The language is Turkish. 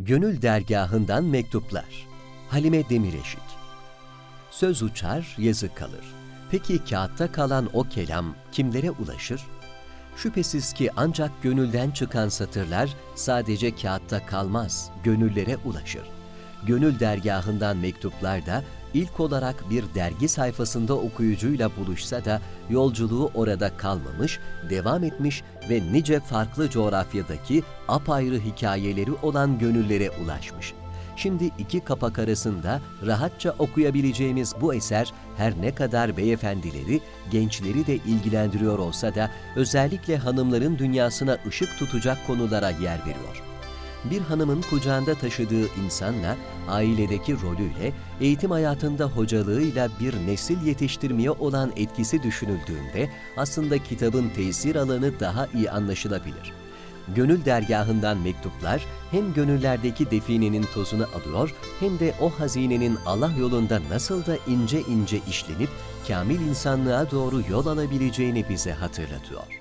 Gönül dergahından mektuplar. Halime Demireşik. Söz uçar, yazı kalır. Peki kağıtta kalan o kelam kimlere ulaşır? Şüphesiz ki ancak gönülden çıkan satırlar sadece kağıtta kalmaz, gönüllere ulaşır. Gönül dergahından mektuplar da ilk olarak bir dergi sayfasında okuyucuyla buluşsa da yolculuğu orada kalmamış, devam etmiş ve nice farklı coğrafyadaki apayrı hikayeleri olan gönüllere ulaşmış. Şimdi iki kapak arasında rahatça okuyabileceğimiz bu eser her ne kadar beyefendileri, gençleri de ilgilendiriyor olsa da özellikle hanımların dünyasına ışık tutacak konulara yer veriyor bir hanımın kucağında taşıdığı insanla, ailedeki rolüyle, eğitim hayatında hocalığıyla bir nesil yetiştirmeye olan etkisi düşünüldüğünde aslında kitabın tesir alanı daha iyi anlaşılabilir. Gönül dergahından mektuplar hem gönüllerdeki definenin tozunu alıyor hem de o hazinenin Allah yolunda nasıl da ince ince işlenip kamil insanlığa doğru yol alabileceğini bize hatırlatıyor.